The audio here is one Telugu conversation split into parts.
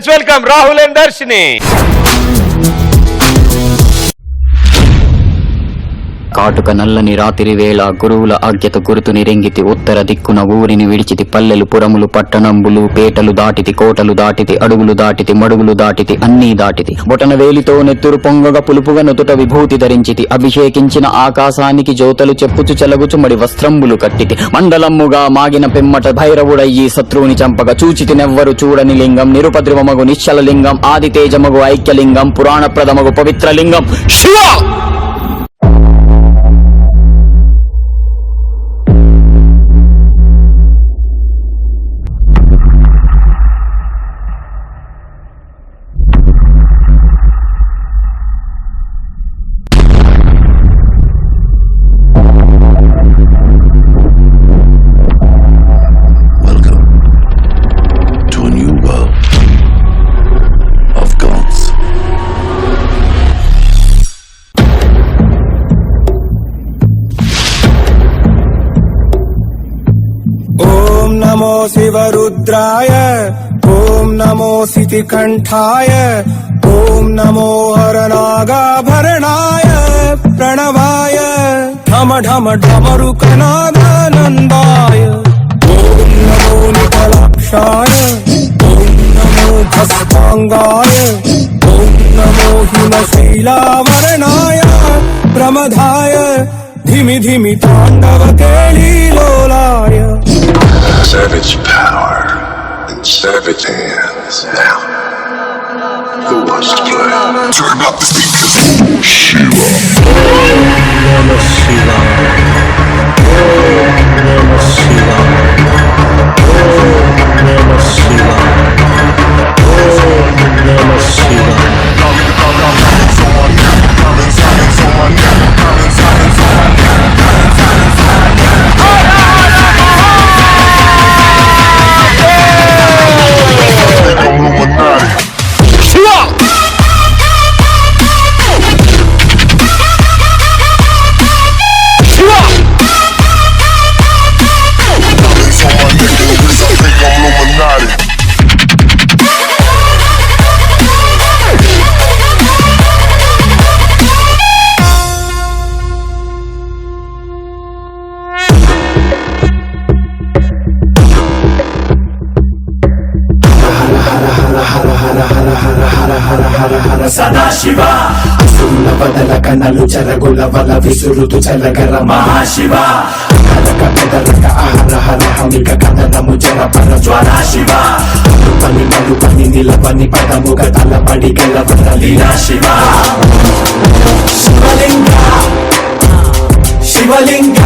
Let's welcome Rahul and Darshini కాటుక నల్లని రాత్రి వేళ గురువుల ఆజ్ఞత గురుతు నిరెంగితి ఉత్తర దిక్కున ఊరిని విడిచితి పల్లెలు పురములు పట్టణంబులు పేటలు దాటితి కోటలు దాటితి అడుగులు దాటితి మడుగులు దాటితి అన్నీ దాటితి. బొటన వేలితో నెత్తురు పొంగగ పులుపుగా నుతుట విభూతి ధరించితి. అభిషేకించిన ఆకాశానికి జ్యోతలు చెప్పుచు చెలగుచు మడి వస్త్రంబులు కట్టితి. మండలమ్ముగా మాగిన పిమ్మట భైరవుడయ్యి శత్రువుని చంపక చూచితి నెవ్వరు చూడని లింగం. నిరుపద్రువమగు నిశ్చల లింగం ఆదితేజమగు ఐక్యలింగం. పురాణ ప్రథమగు పవిత్ర లింగం శివ! ॐ नमो शिवरुद्राय ॐ नमो सितिकण्ठाय ॐ नमो हरनागाभरणाय प्रणवाय ढम ढम डमरुकनादानन्दाय ॐ नमो निकलाक्षाय ॐ नमो भस्माङ्गाय ॐ नमो हिमशैलावरणाय प्रमदाय धिमि धिमि ताण्डव केळीलोलाय Serve its power and savage hands. Now, who wants to play? Turn up the speakers. Shiva. Sadashiva. అసురుల వదల కణలు చెరగుల వల విసురుతు చెలగర మహాశివ. కలక పెదలక అహర హర హమిక కథనము జర పర జ్వర శివ పని పలు పని నిలవని పదముగ తలపడి గెలవర లీలా శివ శివలింగ. శివలింగ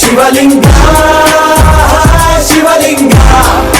శివలింగ శివలింగ. శివలింగ.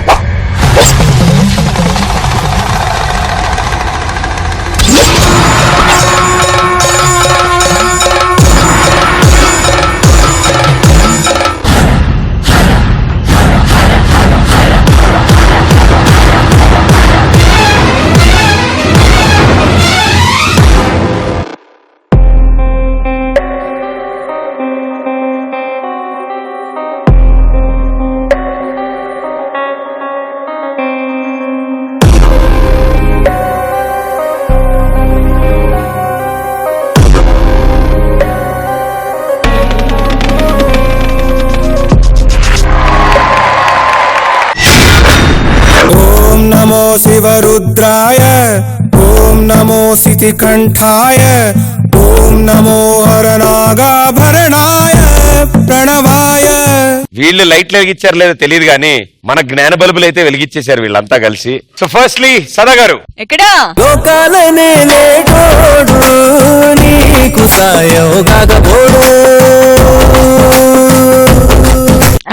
शिवरुद्राय ॐ नमो सितिकण्ठाय ॐ नमो हरनागाभरणाय प्रणवाय వీళ్ళు లైట్లు వెలిగించారు లేదో తెలియదు కానీ మన జ్ఞాన బల్బులు అయితే వెలిగించేశారు వీళ్ళంతా కలిసి సో ఫస్ట్లీ సదా గారు ఎక్కడా లోకాలనే లేటోడు నీకు సాయం కాకపోడు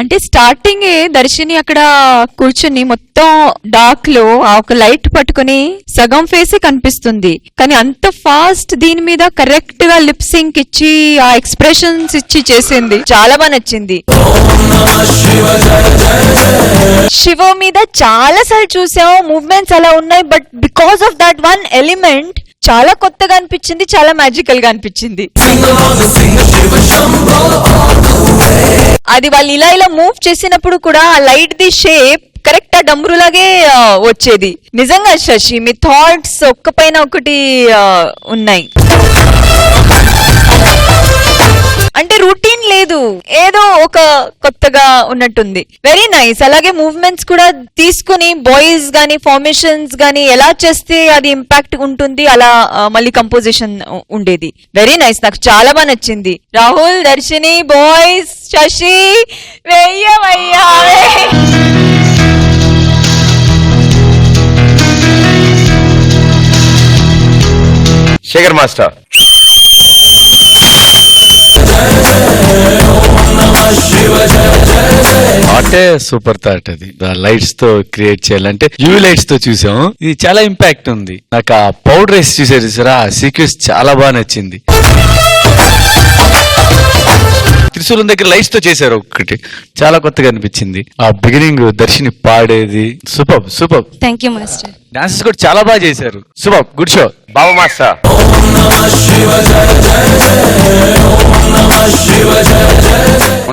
అంటే స్టార్టింగ్ దర్శిని అక్కడ కూర్చుని మొత్తం డార్క్లో ఆ ఒక లైట్ పట్టుకుని సగం ఫేస్ కనిపిస్తుంది. కానీ అంత ఫాస్ట్ దీని మీద కరెక్ట్గా లిప్ సింక్ ఇచ్చి ఆ ఎక్స్ప్రెషన్స్ ఇచ్చి చేసింది. చాలా బాగా నచ్చింది. శివ మీద చాలా సార్లు చూసాం. మూవ్మెంట్స్ అలా ఉన్నాయి. But because of that one element చాలా కొత్తగా అనిపించింది చాలా మ్యాజికల్గా అనిపించింది. అది వాళ్ళు ఇలా ఇలా మూవ్ చేసినప్పుడు కూడా ఆ లైట్ ది షేప్ కరెక్ట్ ఆ డమ్రులాగే వచ్చేది. నిజంగా శశి మీ థాట్స్ ఒక్క పైన ఒకటి ఉన్నాయి. అంటే రూటీన్ లేదు. ఏదో ఒక కొత్తగా ఉన్నట్టుంది. వెరీ నైస్ అలాగే మూవ్మెంట్స్ కూడా తీసుకుని బాయ్స్ గానీ ఫార్మేషన్స్ గానీ ఎలా చేస్తే అది ఇంపాక్ట్ ఉంటుంది అలా మళ్ళీ కంపోజిషన్ ఉండేది. వెరీ నైస్ నాకు చాలా బాగా నచ్చింది. రాహుల్ దర్శిని బాయ్స్ శశి వెయ్యవయ్యా. శేఖర్ మాస్టర్. థాటే సూపర్ థాట్ అది. లైట్స్తో క్రియేట్ చేయాలంటే యూవీ లైట్స్తో చూసాం ఇది చాలా ఇంపాక్ట్ ఉంది. నాకు ఆ పౌడర్ వేసి చూసారు చూసారా? ఆ సీక్వెన్స్ చాలా బాగా నచ్చింది. త్రిశూలం దగ్గర లైట్స్తో చేశారు ఒకటి. చాలా కొత్తగా అనిపించింది. ఆ బిగినింగ్ దర్శిని పాడేది. Super super thank you master dances కూడా చాలా బాగా చేశారు. Super good show Babu master.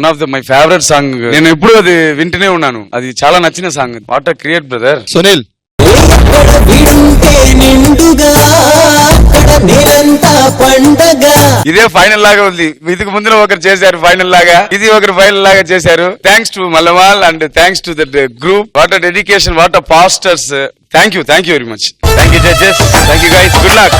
One of the my favourite song నేను ఎప్పుడు అది వింటూనే ఉన్నాను. అది చాలా నచ్చిన song what create brother Sunil ఇదే ఫైనల్ లాగా ఉంది. ఇదికి ముందున ఒకరు చేశారు ఫైనల్ లాగా. ఇది ఒకరు ఫైనల్ లాగా చేశారు. Thanks to Mallemala and thanks to that group what dedication what postures thank you thank you very much thank you judges thank you guys good luck